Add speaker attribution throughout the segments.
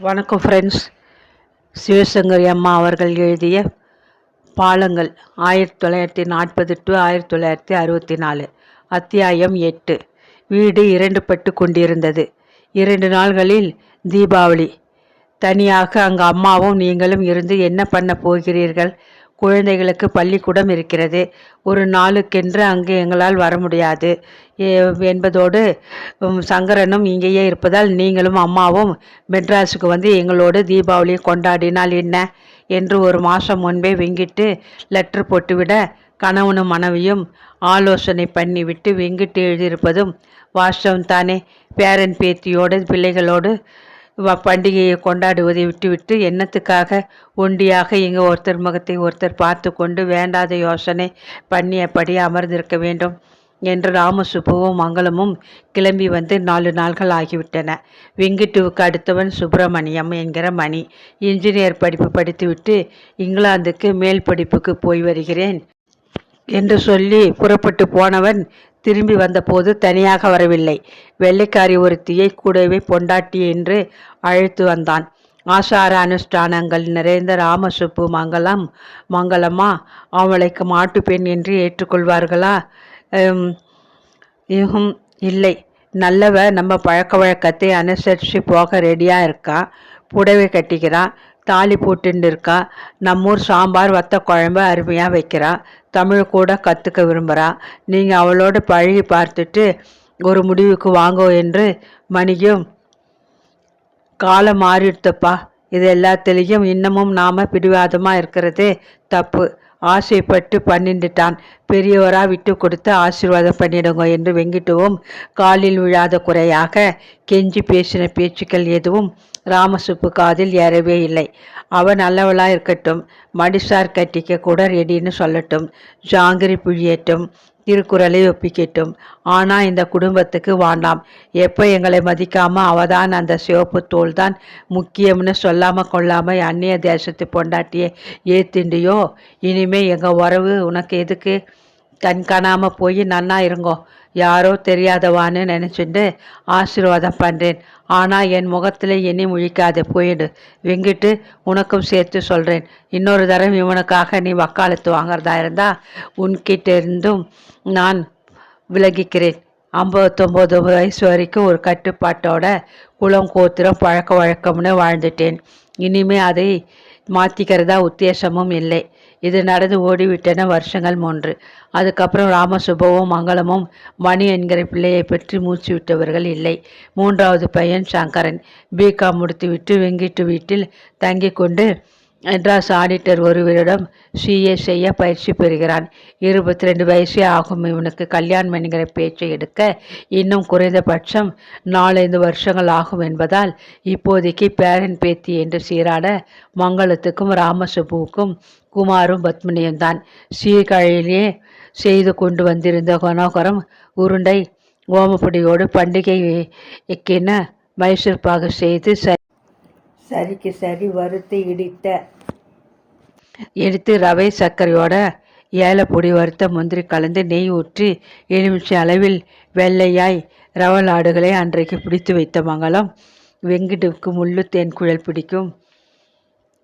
Speaker 1: வணக்கம் ஃப்ரெண்ட்ஸ் சிவசங்கரி அம்மா அவர்கள் எழுதிய பாலங்கள் ஆயிரத்தி தொள்ளாயிரத்தி நாற்பது டு ஆயிரத்தி தொள்ளாயிரத்தி அறுபத்தி நாலு அத்தியாயம் எட்டு. வீடு இரண்டு பட்டு கொண்டிருந்தது. இரண்டு நாள்களில் தீபாவளி. தனியாக அங்கு அம்மாவும் நீங்களும் இருந்து என்ன பண்ண போகிறீர்கள்? குழந்தைகளுக்கு பள்ளிக்கூடம் இருக்கிறது. ஒரு நாளுக்கென்று அங்கு எங்களால் வர முடியாது. என்பதோடு சங்கரனும் இங்கேயே இருப்பதால் நீங்களும் அம்மாவும் மெட்ராஸுக்கு வந்து எங்களோடு தீபாவளியை கொண்டாடினால் என்ன என்று ஒரு மாதம் முன்பே வெங்கிட்டு லெட்ரு போட்டுவிட கணவனும் மனைவியும் ஆலோசனை பண்ணிவிட்டு வெங்கிட்டு எழுதியிருப்பதும் வாஸ்தவம் தானே பேரன் பேத்தியோடு பிள்ளைகளோடு பண்டிகையை கொண்டாடுவதை விட்டுவிட்டு என்னத்துக்காக ஒண்டியாக இங்கே ஒருத்தர் முகத்தை ஒருத்தர் பார்த்து கொண்டு வேண்டாத யோசனை பண்ணியபடி அமர்ந்திருக்க வேண்டும் என்று ராமசுப்புவும் மங்களமும் கிளம்பி வந்து நாலு நாள்கள் ஆகிவிட்டன. வெங்கிட்டுவுக்கு அடுத்தவன் சுப்பிரமணியம் என்கிற மணி. இன்ஜினியர் படிப்பு படித்துவிட்டு இங்கிலாந்துக்கு மேல் படிப்புக்கு போய் வருகிறேன். என்று சொல்லி புறப்பட்டு போனவன் திரும்பி வந்தபோது தனியாக வரவில்லை. வெள்ளைக்காரி ஒருத்தியை கூடவே பொண்டாட்டி என்று அழைத்து வந்தான். ஆசார அனுஷ்டானங்கள் நிறைந்த ராமசுப்பு மங்களம் மங்களமா அவளைக்கு மாட்டு பெண் என்று ஏற்றுக்கொள்வார்களா? இகும் இல்லை. நல்லவ நம்ம பழக்க வழக்கத்தை அனுசரித்து போக ரெடியாக இருக்கா? புடவை கட்டிக்கிறான் தாலி போட்டுன்னு இருக்கா? நம்மூர் சாம்பார் வத்த குழம்பு அருமையாக வைக்கிறா. தமிழ் கூட கற்றுக்க விரும்புகிறா நீங்கள் அவளோட பழகி பார்த்துட்டு ஒரு முடிவுக்கு வாங்கோ என்று மணியும் காலம் மாறிடுத்தப்பா. இது எல்லாத்துலேயும் இன்னமும் நாம் பிடிவாதமாக இருக்கிறதே தப்பு. ஆசைப்பட்டு பண்ணிண்டுட்டான் பெரியவராக விட்டு கொடுத்து ஆசீர்வாதம் பண்ணிடுங்க என்று வெங்கிட்டுவும் காலில் விழாத குறையாக கெஞ்சி பேசின பேச்சுக்கள் எதுவும் ராமசுப்பு காதில் ஏறவே இல்லை. அவன் நல்லவளா இருக்கட்டும். மடிசார் கட்டிக்க கூட ரெடின்னு சொல்லட்டும். ஜாங்கிரி புழியட்டும் திருக்குறளை ஒப்பிக்கிட்டும். ஆனால் இந்த குடும்பத்துக்கு வாண்டாம். எப்போ எங்களை மதிக்காமல் அவதான் அந்த சிவப்பு தோல் தான் முக்கியம்னு சொல்லாமல் கொள்ளாமல் அந்நிய தேசத்து பொண்டாட்டியை ஏத்திண்டியோ இனிமே எங்கள் உறவு உனக்கு எதுக்கு? கண் காணாமல் போய் நன்னா இருங்கோ. யாரோ தெரியாதவான்னு நினச்சிட்டு ஆசீர்வாதம் பண்ணுறேன் ஆனால் என் முகத்தில் இனி முழிக்காத போயிடு. வெங்கிட்டு உனக்கும் சேர்த்து சொல்கிறேன் இன்னொரு தரம் இவனுக்காக நீ வக்காலத்து வாங்குறதா இருந்தால் உன்கிட்ட இருந்தும் நான் விலகிக்கிறேன். ஐம்பத்தொம்போது வயசு வரைக்கும் ஒரு கட்டுப்பாட்டோட குளம் கோத்திரம் பழக்க வழக்கம்னு வாழ்ந்துட்டேன். இனிமே அதை மாற்றிக்கிறதா உத்தேசமும் இல்லை. இது நடந்து ஓடிவிட்டன வருஷங்கள் மூன்று. அதுக்கப்புறம் ராமசுபவும் மங்களமும் மணி என்கிற பிள்ளையை பற்றி மூச்சு விட்டவர்கள் இல்லை. மூன்றாவது பையன் சங்கரன். பிகாம் முடித்துவிட்டு வெங்கிட்டு வீட்டில் தங்கி கொண்டு மெட்ராஸ் ஆடிட்டர் ஒருவரிடம் சிஏ செய்ய பயிற்சி பெறுகிறான். இருபத்தி ரெண்டு வயசே ஆகும். இவனுக்கு கல்யாணம் என்கிற பேச்சை எடுக்க இன்னும் குறைந்தபட்சம் நாலஞ்சு வருஷங்கள் ஆகும் என்பதால் இப்போதைக்கு பேரன் பேத்தி என்று சீராட மங்களத்துக்கும் ராமசுபுவுக்கும் குமாரும் பத்மினியும் தான் சீர்காழியிலே செய்து கொண்டு வந்திருந்த கனோகரம் உருண்டை ஓமப்பொடியோடு பண்டிகை எக்கின மைசூர் பாகு செய்து சரிக்கு சரி வறுத்து இடித்த. எடுத்து ரவை சர்க்கரையோட ஏலப்பொடி வறுத்த முந்திரி கலந்து நெய் ஊற்றி எலுமிச்சை அளவில் வெள்ளையாய் ரவல் ஆடுகளை அன்றைக்கு பிடித்து வைத்த மங்களம். வெங்கிட்டுக்கு முள்ளு தேன் குழல் பிடிக்கும்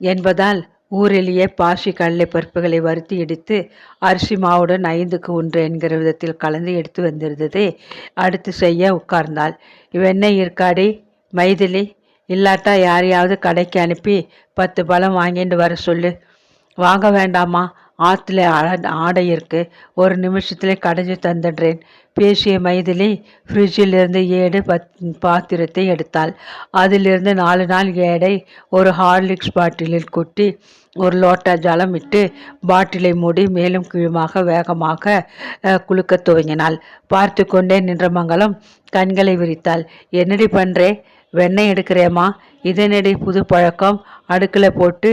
Speaker 1: என்பதால் ஊரிலேயே பாசி கடலை பருப்புகளை வறுத்து எடுத்து அரிசி மாவுடன் ஐந்துக்கு ஒன்று என்கிற விதத்தில் கலந்து எடுத்து வந்திருந்ததே அடுத்து செய்ய உட்கார்ந்தாள். வெண்ணெய் இருக்காடி மைதிலி இல்லாட்டா யாரையாவது கடைக்கு அனுப்பி பத்து பழம் வாங்கிட்டு வர சொல்லு. வாங்க வேண்டாமா ஆற்றுல ஆடை இருக்கு. ஒரு நிமிஷத்தில் கடைஞ்சி தந்துடுறேன். பேசிய மைதிலி ஃப்ரிட்ஜிலிருந்து ஏடு பத் பாத்திரத்தை எடுத்தாள். அதிலிருந்து நாலு நாள் ஏடை ஒரு ஹார்லிக்ஸ் பாட்டிலில் கொட்டி ஒரு லோட்டா ஜலம் விட்டு பாட்டிலை மூடி மேலும் கீழுமாக வேகமாக குலுக்கத் துவங்கினாள். பார்த்து கொண்டே நின்ற மங்களம் கண்களை விரித்தாள். என்னடி பண்ணுறே வெண்ணெய் எடுக்கிறேம்மா. இதனடி புது பழக்கம். அடுக்கில் போட்டு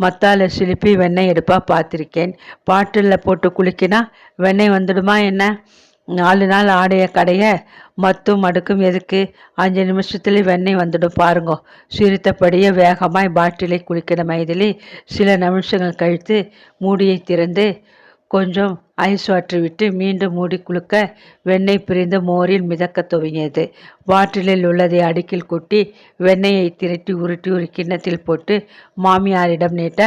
Speaker 1: மத்தால சிலுப்பி வெண்ணெய் எடுப்பா பார்த்துருக்கேன். பாட்டிலில் போட்டு குளிக்கினா வெண்ணெய் வந்துடுமா என்ன? நாலு நாள் ஆடைய கடைய மத்தும் அடுக்கும் எதுக்கு? அஞ்சு நிமிஷத்துல வெண்ணெய் வந்துடும் பாருங்கோ. சிரித்தபடியே வேகமாய் பாட்டிலை குளிக்கிற மைதிலி சில நிமிஷங்கள் கழித்து மூடியை திறந்து கொஞ்சம் ஐஸ் வாட்டர் விட்டு மீண்டும் மூடி குலுக்க வெண்ணெய் பிரிந்து மோரில் மிதக்கத் துவங்கியது. வாட்டிலில் உள்ளதை அடுக்கில் கொட்டி வெண்ணெயை திரட்டி உருட்டி ஒரு கிண்ணத்தில் போட்டு மாமியாரிடம் நீட்ட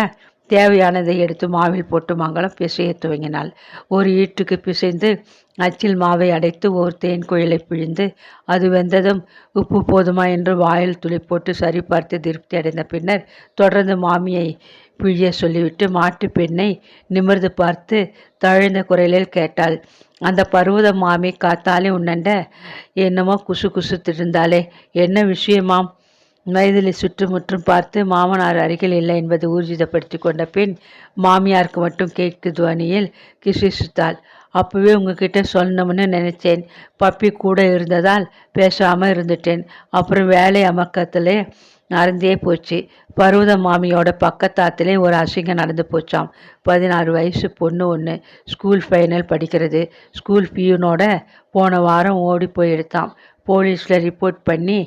Speaker 1: தேவையானதை எடுத்து மாவில் போட்டு மங்களம் பிசைய துவங்கினாள். ஒரு ஈட்டுக்கு பிசைந்து அச்சில் மாவை அடைத்து ஒரு தேன் குழலை பிழிந்து அது வெந்ததும் உப்பு போதுமா? என்று வாயில் துளி போட்டு சரிபார்த்து திருப்தி அடைந்த பின்னர் தொடர்ந்து மாமியை பிழிய சொல்லிவிட்டு மாட்டு பெண்ணை நிமிர்ந்து பார்த்து தழுந்த குரலில் கேட்டாள். அந்த பருவத மாமி காத்தாலே உன்னண்ட என்னமோ குசு குசுத்திருந்தாளே என்ன விஷயமாம்? மைதிலி சுற்றுமுற்றும் பார்த்து மாமனார் அருகில் இல்லை என்பதை ஊர்ஜிதப்படுத்தி கொண்ட பின் மாமியாருக்கு மட்டும் கேட்கு துவனியில் கிசிசுத்தாள் அப்போவே உங்ககிட்ட சொல்லணும்னு நினச்சேன். பப்பி கூட இருந்ததால் பேசாமல் இருந்துட்டேன். அப்புறம் வேலை அமக்கத்திலே நடந்தே போச்சு. பருவத மாமியோட பக்கத்தாத்திலே ஒரு அசிங்கம் நடந்து போச்சாம். பதினாறு வயசு பொண்ணு ஒன்று ஸ்கூல் ஃபைனல் படிக்கிறது. ஸ்கூல் பியூனோட போன வாரம் ஓடி போயிடுத்தான் போலீஸில் ரிப்போர்ட் பண்ணி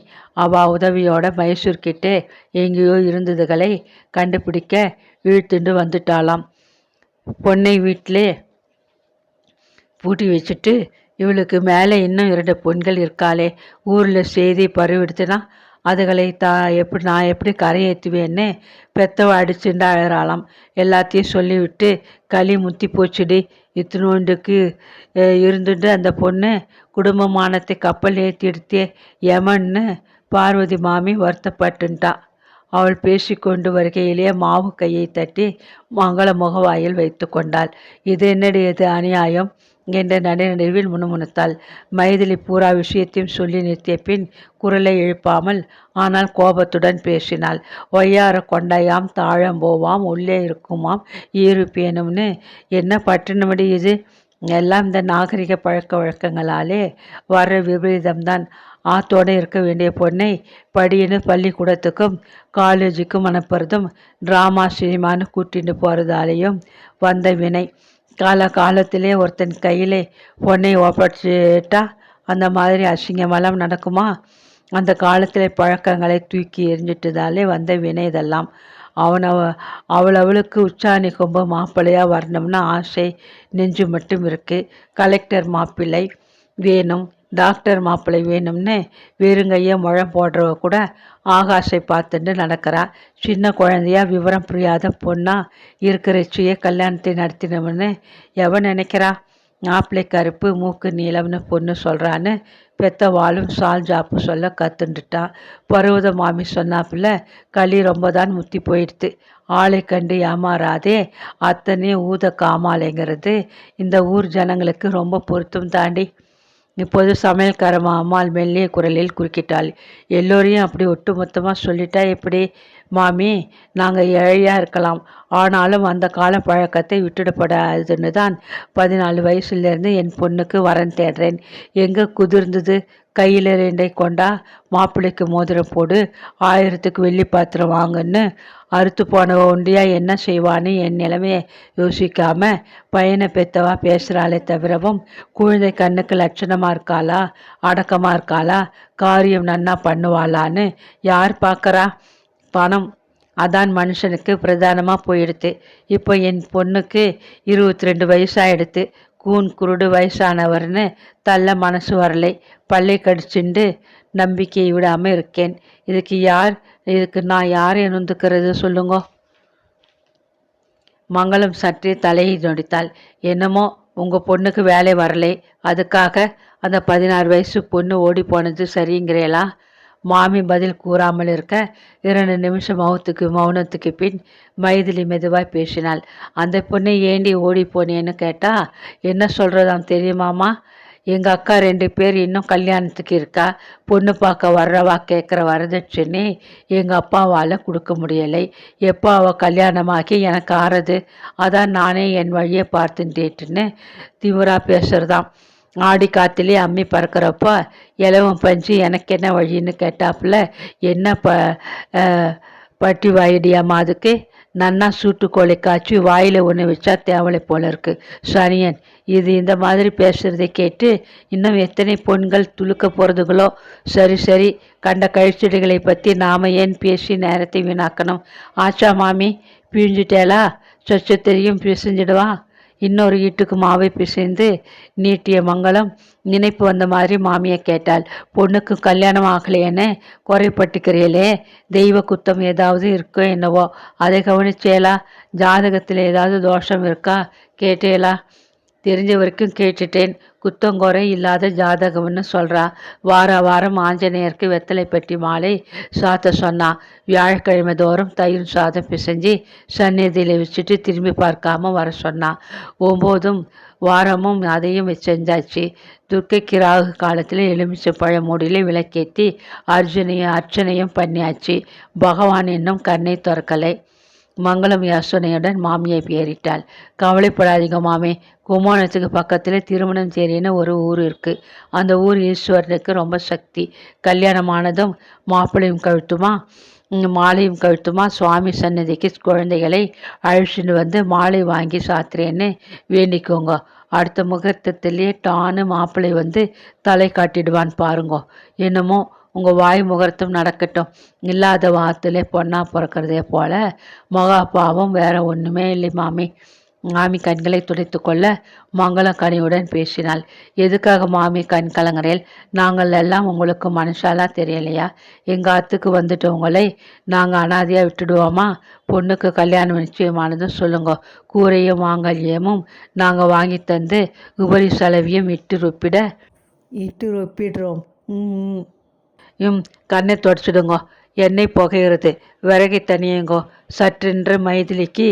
Speaker 1: அவள் உதவியோட மைசூர்கிட்டே எங்கேயோ இருந்ததுகளை கண்டுபிடிக்க இழுத்துண்டு வந்துட்டாளாம். பொண்ணை வீட்டிலே பூட்டி வச்சுட்டு இவளுக்கு மேலே இன்னும் இரண்டு பெண்கள் இருக்காளே. ஊரில் செய்தி பரவிடுத்துனா அதுகளை தா எப்படி நான் எப்படி கரையேற்றுவேன்னு பெத்தவ அடிச்சுண்டு அழறாளாம் எல்லாத்தையும் சொல்லிவிட்டு களி முத்தி போச்சுடி இத்தினோண்டுக்கு இருந்துட்டு அந்த பொண்ணு குடும்பமானத்தை கப்பல் ஏற்றி எடுத்தே யமன்னு பார்வதி மாமி வருத்தப்பட்டுன்ட்டா. அவள் பேசிக்கொண்டு வருகையிலே மாவு கையை தட்டி மங்கள முகவாயில் வைத்து கொண்டாள். இது என்னடி அநியாயம்? என்ற நடுநடுவில் முணுமுணுத்தாள். மைதிலி பூரா விஷயத்தையும் சொல்லி நிறுத்திய பின் குரலை எழுப்பாமல் ஆனால் கோபத்துடன் பேசினாள். ஒய்யார கொண்டாயாம் தாழம்போவாம் உள்ளே இருக்குமாம் ஈருப்பேனும்னு. என்ன பட்டினமடி இது? எல்லாம் இந்த நாகரிக பழக்க வழக்கங்களாலே வர விபரீதம்தான். ஆத்தோடு இருக்க வேண்டிய பொண்ணை படின்னு பள்ளிக்கூடத்துக்கும் காலேஜுக்கும் அனுப்புறதும் ட்ராமா சினிமான்னு கூட்டிகிட்டு போகிறதாலேயும் வந்த வினை. கால காலத்திலே ஒருத்தன் கையிலே பொண்ணை ஒப்படைச்சிட்டா அந்த மாதிரி அசிங்கமெல்லாம் நடக்குமா? அந்த காலத்தில் பழக்கங்களை தூக்கி எரிஞ்சிட்டதாலே வந்த வினை இதெல்லாம். அவனை அவளவளுக்கு உச்சாணி கொம்பு மாப்பிள்ளையாக வரணும்னு ஆசை நெஞ்சு மட்டும் இருக்குது கலெக்டர் மாப்பிள்ளை வேணும். டாக்டர் மாப்பிள்ளை வேணும்னு வெறுங்கைய முழம் போடுறவ கூட ஆகாஷை பார்த்துட்டு நடக்கிறா. சின்ன குழந்தையா விவரம் புரியாத பொண்ணா இருக்கிறச்சியே கல்யாணத்தை நடத்தினவன்னு எவன் நினைக்கிறா? மாப்பிள்ளை கருப்பு மூக்கு நீளம்னு பொண்ணு சொல்கிறான்னு பெத்த வாழும் சால் ஜாப்பு சொல்ல கத்துண்டுட்டான் பருவத மாமி சொன்னாப்புல களி ரொம்ப தான் முத்தி போயிடுது ஆளை கண்டு ஏமாறாதே அத்தனையும் ஊத காமாலைங்கிறது இந்த ஊர் ஜனங்களுக்கு ரொம்ப பொருத்தம் தாண்டி இப்போது சமையல்கார அம்மாள் மெல்லிய குரலில் குறுக்கிட்டாள். எல்லோரையும் அப்படி ஒட்டு மொத்தமாக சொல்லிட்டா எப்படி? மாமி நாங்கள் ஏழையாக இருக்கலாம். ஆனாலும் அந்த கால பழக்கத்தை விட்டுடப்படாதுன்னு தான் பதினாலு வயசுலேருந்து என் பொண்ணுக்கு வரன் தேடுறேன். எங்கே குதிர்ந்தது? கையில் ரெண்டை கொண்டா மாப்பிள்ளைக்கு மோதிரம் போடு. ஆயிரத்துக்கு வெள்ளி பாத்திரம் வாங்குன்னு அறுத்து போன ஒண்டியா என்ன செய்வான்னு என் நிலைமையை யோசிக்காம பையனை பெத்தவா பேசுகிறாளே தவிரவும் குழந்தை கண்ணுக்கு லட்சணமாக இருக்காளா? அடக்கமாக இருக்காளா? காரியம் நன்னா பண்ணுவாளான்னு யார் பார்க்குறா பணம் அதான் மனுஷனுக்கு பிரதானமாக போயிடுது இப்போ என் பொண்ணுக்கு இருபத்தி ரெண்டு வயசாகிடுது கூன் குருடு வயசானவர்னு தள்ள மனசு வரலை. பல்லை கடிச்சுண்டு நம்பிக்கையை விடாமல் இருக்கேன். இதுக்கு யார் இதுக்கு நான் யார் நொந்துக்கிறது சொல்லுங்க. மங்களம் சற்றே தலையை நொடித்தாள். என்னமோ உங்கள் பொண்ணுக்கு வேலை வரலை. அதுக்காக அந்த பதினாறு வயசு பொண்ணு ஓடி போனது சரிங்கிறேளா மாமி பதில் கூறாமல் இருக்க இரண்டு நிமிஷம் மௌத்துக்கு மௌனத்துக்கு பின் மைதிலி மெதுவாய் பேசினாள். அந்த பொண்ணை ஏண்டி ஓடி போனேன்னு கேட்டா என்ன சொல்கிறதாம் தெரியுமாமா? எங்கள் அக்கா ரெண்டு பேர் இன்னும் கல்யாணத்துக்கு இருக்கா? பொண்ணு பார்க்க வர்றவா கேட்குற வரதட்சணை எங்கள் அப்பாவால் கொடுக்க முடியலை. எப்போ அவள் கல்யாணமாக்கி எனக்கு ஆறுது? அதான் நானே என் வழியை பார்த்துட்டேட்டுன்னு திமுறா பேசுகிறதாம் ஆடி காற்றுலேயே அம்மி பறக்கிறப்போ இலவம் பஞ்சு எனக்கு என்ன வழின்னு கேட்டாப்புல என்ன ப பட்டி வாயிடியாமா அதுக்கு நன்னா சூட்டு கோழி காய்ச்சி வாயில் ஒன்று வச்சா தேவலை போல இருக்குது சனியன் இது இந்த மாதிரி பேசுகிறதை கேட்டு இன்னும் எத்தனை பொண்கள் துளுக்க போகிறதுகளோ சரி சரி கண்ட கழிச்செடிகளை பற்றி நாம் ஏன் பேசி நேரத்தை வீணாக்கணும்? ஆச்சா மாமி பிழிஞ்சிட்டேலா சொச்ச தெரியும் பிசைஞ்சிடுவா? இன்னொரு ஈட்டுக்கு மாவை பிசைந்து நீட்டிய மங்களம் நினைப்பு வந்த மாதிரி மாமியை கேட்டாள். பொண்ணுக்கு கல்யாணம் ஆகலையேன்னு குறைப்பட்டுக்கிறீங்களே தெய்வ குத்தம் ஏதாவது இருக்கோ என்னவோ? அதை கவனிச்சேலா ஜாதகத்தில் ஏதாவது தோஷம் இருக்கா? கேட்டேலா தெரிஞ்ச வரைக்கும் கேட்டுட்டேன். குத்தங்குறை இல்லாத ஜாதகம்னு சொல்கிறா வார வாரம் ஆஞ்சநேயருக்கு வெத்தலை பெட்டி மாலை சாத்த சொன்னா. வியாழக்கிழமை தோறும் தயிர் சாதம் பிசைஞ்சு சந்நிதியில் வச்சுட்டு திரும்பி பார்க்காம வர சொன்னா. ஒம்போதும் வாரமும் அதையும் செஞ்சாச்சு. துர்க்கைக்கு ராகு காலத்தில் எலுமிச்சை பழ மூடியில் விளக்கேற்றி அர்ஜுனையும் அர்ச்சனையும் பண்ணியாச்சு. பகவான் இன்னும் கண்ணை திறக்கலை. மங்களம் யாசுனையுடன் மாமியை பேரிட்டாள். கவலைப்படாதீங்க மாமி. கும்போணத்துக்கு பக்கத்தில் திருமணஞ்சேரின்னு ஒரு ஊர் இருக்குது அந்த ஊர் ஈஸ்வரனுக்கு ரொம்ப சக்தி. கல்யாணமானதும் மாப்பிள்ளையும் கழுத்துமா மாலையும் கழுத்துமா சுவாமி சன்னதிக்கு குழந்தைகளை அழைச்சிட்டு வந்து மாலை வாங்கி சாத்துறேன்னு வேண்டிக்கோங்க. அடுத்த முகூர்த்தத்திலேயே டானு மாப்பிள்ளை வந்து தலை காட்டிடுவான் பாருங்க. என்னமோ உங்கள் வாய் முகூர்த்தம் நடக்கட்டும். இல்லாத வாரத்திலே பொண்ணா பிறக்கிறதே போல. மகா பாவம் வேற ஒன்றுமே இல்லை மாமி. மாமி கண்களை துடைத்து கொள்ள மங்களம் கனியுடன் பேசினாள். எதுக்காக மாமி கண் கலங்குறேன் நாங்கள் எல்லாம் உங்களுக்கு மனுஷாலாம் தெரியலையா? எங்கள் ஆத்துக்கு வந்துட்டு உங்களை நாங்கள் அனாதையாக விட்டுடுவோமா? பொண்ணுக்கு கல்யாணம் நிச்சயமானதும் சொல்லுங்க. கூரையும் மாங்கல்யமும் நாங்கள் வாங்கி தந்து உபரி செலவையும் இட்டு ரொப்பிட இட்டு ரொப்பிடுறோம். ம் கண்ணை தொடச்சிடுங்கோ. எண்ணெய் புகையிறது. விறகை தனியுங்கோ. சற்றென்று மைதிலிக்கு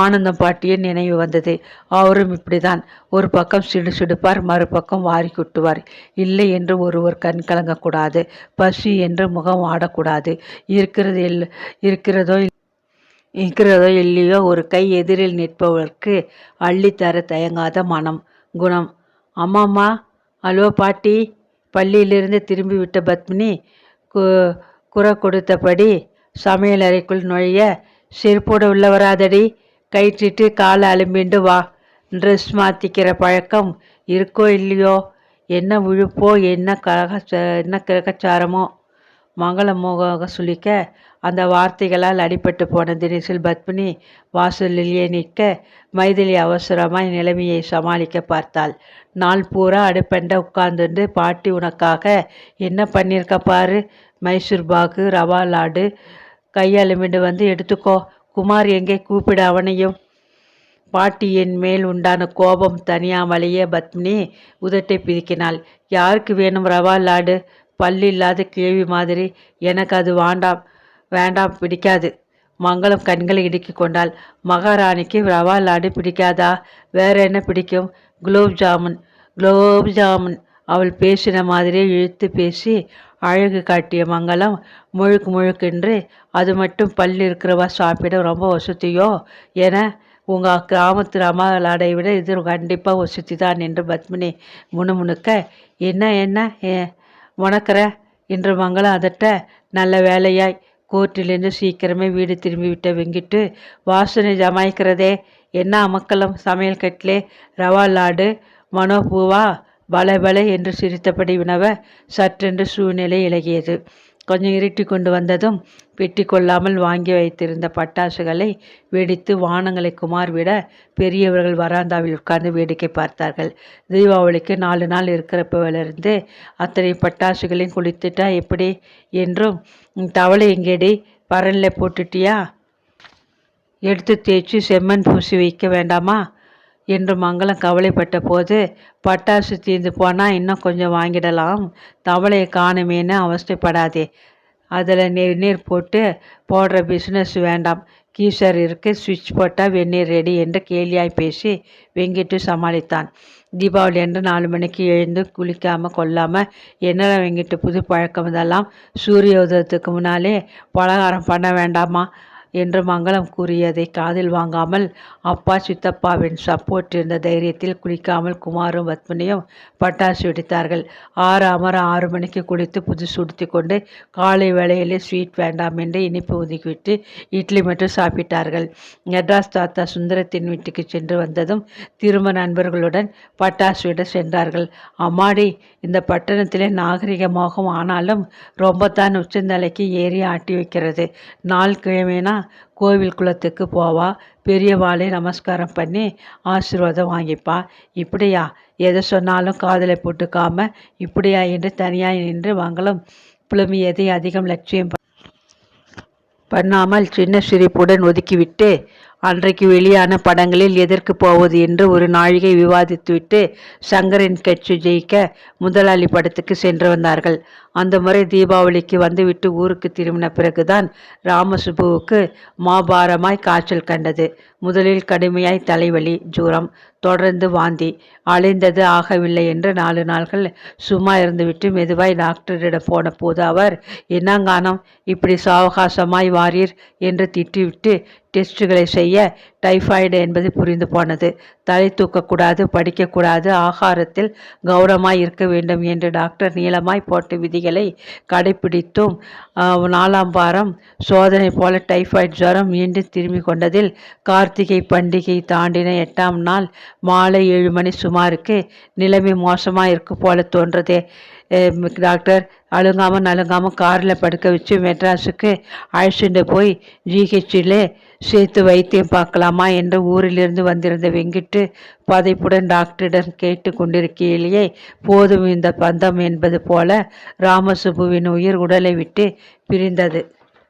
Speaker 1: ஆனந்தம் பாட்டிய நினைவு வந்தது. அவரும் இப்படிதான் ஒரு பக்கம் சிடு சிடுப்பார் மறுபக்கம் வாரி குட்டுவார். இல்லை என்று ஒருவர் கண் கலங்கக்கூடாது. பசி என்று முகம் ஆடக்கூடாது. இருக்கிறது எல் இருக்கிறதோ இருக்கிறதோ இல்லையோ ஒரு கை எதிரில் நிற்பவருக்கு அள்ளித்தர தயங்காத மனம் குணம். அம்மாம்மா ஹலோ பாட்டி பள்ளியிலிருந்து திரும்பி விட்ட பத்மினி கு குறை கொடுத்தபடி சமையலறைக்குள் நுழைய செருப்போடு உள்ள வராதடி கயிற்றிட்டு காலை அலும்பிண்டு வா. ட்ரெஸ் மாற்றிக்கிற பழக்கம் இருக்கோ இல்லையோ? என்ன விழுப்போ என்ன கழக என்ன கிரகச்சாரமோ? மங்கள மோக அந்த வார்த்தைகளால் அடிபட்டு போன தினேசில் பத்மினி வாசலிலேயே நிற்க மைதிலி அவசரமாய் நிலைமையை சமாளிக்க பார்த்தாள். நாள் பூரா அடுப்பெண்ட உட்கார்ந்துண்டு பாட்டி உனக்காக என்ன பண்ணியிருக்க பாரு? மைசூர் பாகு ரவா லாடு கையாளுமிண்டு வந்து எடுத்துக்கோ. குமார் எங்கே கூப்பிட அவனையும்? பாட்டியின் மேல் உண்டான கோபம் தனியாமலேயே பத்மினி உதட்டை பிதுக்கினாள். யாருக்கு வேணும் ரவா லாடு? பல்லு இல்லாத கேள்வி மாதிரி. எனக்கு அது வாண்டாம். வேண்டாம் பிடிக்காது. மங்களம் கண்களை இடுக்கி கொண்டாள். மகாராணிக்கு ரவா லாடு பிடிக்காதா? வேற என்ன பிடிக்கும்? குலோப் ஜாமுன். குலோப் ஜாமுன். அவள் பேசின மாதிரியே இழுத்து பேசி அழகு காட்டிய மங்களம் முழுக்கு முழுக்கென்று அது மட்டும் பல் இருக்கிறவா சாப்பிட ரொம்ப வசதியோ? என உங்கள் கிராமத்து ரமாலாடை விட இது கண்டிப்பாக வசதி தான் என்று பத்மினி முணுமுணுக்க என்ன என்ன ஏ உணக்கிற என்று மங்களம் அதட்ட நல்ல வேலையாய். கோர்ட்டிலிருந்து சீக்கிரமே வீடு திரும்பிவிட்ட வெங்கிட்டு வாசனை ஜமாய்க்கிறதே என்ன அமக்கலம்? சமையல் கட்டிலே ரவா லாடு மனோபூவா பல பல என்று சிரித்தபடி வினவ சற்றென்று சூழ்நிலை இலகியது. கொஞ்சம் இருட்டி கொண்டு வந்ததும் வெட்டி கொள்ளாமல் வாங்கி வைத்திருந்த பட்டாசுகளை வெடித்து வானங்களை குமார் விட பெரியவர்கள் வராந்தாவில் உட்கார்ந்து வேடிக்கை பார்த்தார்கள். தீபாவளிக்கு நாலு நாள் இருக்கிறப்பவிலிருந்து அத்தனை பட்டாசுகளையும் குளித்துட்டா எப்படி என்றும் தவளை எங்கேடி? பரனில் போட்டுட்டியா? எடுத்து தேய்ச்சி செம்மண் பூசி வைக்க வேண்டாமா? என்று மங்களம் கவலைப்பட்ட போது பட்டாசு தீர்ந்து போனால் இன்னும் கொஞ்சம் வாங்கிடலாம். தவளையை காணுமேன்னு அவஸ்தைப்படாதே. அதில் வெந்நீர் போட்டு போடுற பிஸ்னஸ் வேண்டாம். கீசர் இருக்கு சுவிட்ச் போட்டால் வெந்நீர் ரெடி என்று கேலியாய் பேசி வெங்கிட்டு சமாளித்தான். தீபாவளி என்று நாலு மணிக்கு எழுந்து குளிக்காமல் கொல்லாமல் என்னடா வெங்கிட்டு புது பழக்கம் இதெல்லாம்? சூரிய உதயத்துக்கு முன்னாலே பலகாரம் பண்ண வேண்டாமா? என்று மங்களம் கூறியதை காதில் வாங்காமல் அப்பா சித்தப்பாவின் சப்போர்ட் இருந்த தைரியத்தில் குளிக்காமல் குமாரும் பத்மினியும் பட்டாசு வெடித்தார்கள். ஆறு அமர ஆறு மணிக்கு குளித்து புதுசு உடுத்தி கொண்டு காலை வேளையிலே ஸ்வீட் வேண்டாம் என்று இனிப்பு ஒதுக்கிவிட்டு இட்லி மட்டும் சாப்பிட்டார்கள். மெட்ராஸ் தாத்தா சுந்தரத்தின் வீட்டுக்கு சென்று வந்ததும் திரும்ப நண்பர்களுடன் பட்டாசு விட சென்றார்கள். அம்மாடி இந்த பட்டணத்திலே நாகரிகமாகும் ஆனாலும் ரொம்ப தான் உச்சந்தலைக்கு ஏறி ஆட்டி வைக்கிறது. நாள் கிழமைனா கோவில் குளத்துக்கு போவா. பெரியவாளே நமஸ்காரம் பண்ணி ஆசீர்வாதம் வாங்கிப்பா. இப்படியா? எதை சொன்னாலும் காதலை போட்டுக்காம இப்படியா என்று தனியாய் நின்று மங்களம் புலம்பியதை அதிகம் லட்சியம் பண்ணாமல் சின்ன சிரிப்புடன் ஒதுக்கிவிட்டு அன்றைக்கு வெளியான படங்களில் எதற்கு போவது என்று ஒரு நாழிகை விவாதித்துவிட்டு சங்கரின் கட்சி ஜெயிக்க முதலாளி படத்துக்கு சென்று வந்தார்கள். அந்த முறை தீபாவளிக்கு வந்துவிட்டு ஊருக்கு திரும்பின பிறகுதான் ராமசுபுவுக்கு மாபாரமாய் காய்ச்சல் கண்டது. முதலில் கடுமையாய் தலைவலி ஜூரம் தொடர்ந்து வாந்தி அலைந்தது ஆகவில்லை என்று நாலு நாள்கள் சும்மா இருந்துவிட்டு மெதுவாய் டாக்டரிடம் போன போது அவர் என்னங்கானம் இப்படி சாவகாசமாய் வாரீர்? என்று திட்டிவிட்டு டெஸ்டுகளை செய்ய டைஃபாய்டு என்பது புரிந்து போனது. தலை தூக்கக்கூடாது படிக்கக்கூடாது ஆகாரத்தில் கௌரவமாய் இருக்க வேண்டும் என்று டாக்டர் நீளமாய் போட்ட விதிகளை கடைபிடித்தும் நாலாம் வாரம் சோதனை போல டைஃபாய்டு ஜுரம் மீண்டும் திரும்பி கொண்டதில் கார்த்திகை பண்டிகை தாண்டின எட்டாம் நாள் மாலை ஏழு மணி சுமாருக்கு நிலைமை மோசமாக இருக்கு போல தோன்றதே. டாக்டர் அழுங்காமல் நலுங்காமல் காரில் படுக்க வச்சு மெட்ராஸுக்கு அழைச்சிட்டு போய் ஜிஹெச்சில் சேர்த்து வைத்தியம் பார்க்கலாமா என்று ஊரிலிருந்து வந்திருந்த வெங்கிட்டு பதைப்புடன் டாக்டரிடம் கேட்டு கொண்டிருக்கையிலேயே போதும் இந்த பந்தம் என்பது போல ராமசுபுவின் உயிர் உடலை விட்டு பிரிந்தது